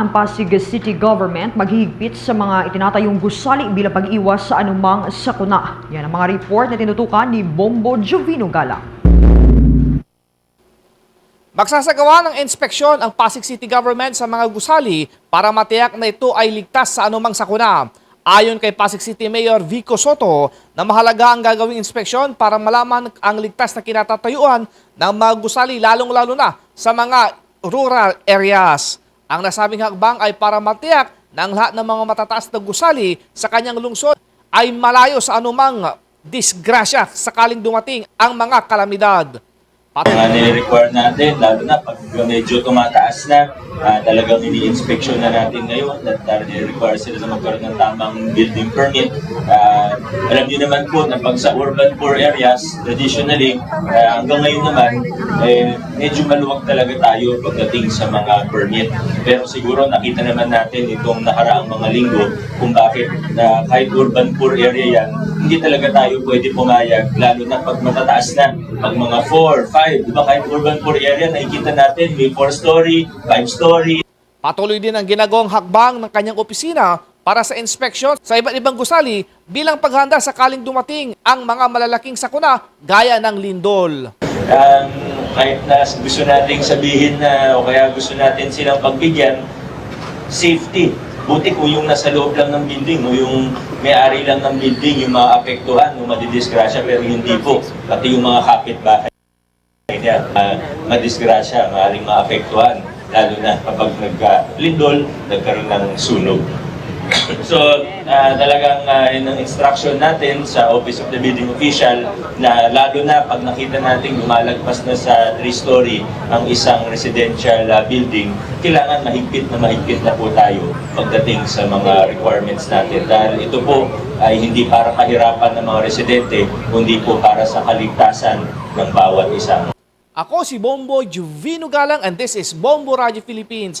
Ang Pasig City Government maghihigpit sa mga itinatayong gusali bilang pag-iwas sa anumang sakuna. Yan ang mga report na tinutukan ni Bombo Jovino Galang. Magsasagawa ng inspeksyon ang Pasig City Government sa mga gusali para matiyak na ito ay ligtas sa anumang sakuna. Ayon kay Pasig City Mayor Vico Soto na mahalaga ang gagawing inspeksyon para malaman ang ligtas na kinatatayuan ng mga gusali lalong-lalo na sa mga rural areas. Ang nasabing hakbang ay para matiyak na ang lahat ng mga matataas na gusali sa kanyang lungsod ay malayo sa anumang disgrasya sakaling dumating ang mga kalamidad. Pat- Mga nire-require natin, lalo na pag medyo tumataas na, ah, talagang ini-inspection na natin ngayon at uh, nire-require sila na magkaroon ng tamang building permit. Ah, alam niyo naman po na pag sa urban poor areas, traditionally, ah, hanggang ngayon naman, eh, medyo maluwag talaga tayo pagdating sa mga permit. Pero siguro nakita naman natin itong nakaraang mga linggo kung bakit na kahit urban poor area yan, hindi talaga tayo pwede pumayag, lalo na pag matataas na, pag mga 4, 5, di ba kahit urban poor area, nakikita natin may 4-story, 5-story, Patuloy din ang ginagawang hakbang ng kanyang opisina para sa inspeksyon sa iba't ibang gusali bilang paghanda sakaling dumating ang mga malalaking sakuna gaya ng lindol. um, kahit na gusto nating sabihin na o kaya gusto natin silang pagbigyan, safety. Buti kung yung nasa loob lang ng building o yung may-ari lang ng building yung maapektuhan, yung madidisgrasya, pero hindi po. Pati yung mga kapitbahay niya, uh, madisgrasya, maaaring maapektuhan. Lalo na kapag nagka-lindol, nagkaroon ng sunog. So, ah, talagang uh, yun ang instruction natin sa Office of the Building Official na lalo na pag nakita natin lumalagpas na sa three-story ang isang residential ah, building, kailangan mahigpit na mahigpit na po tayo pagdating sa mga requirements natin. Dahil ito po ay hindi para kahirapan ng mga residente, kundi po para sa kaligtasan ng bawat isa. Ako si Bombo Juvino Galang and this is Bombo Radio Philippines,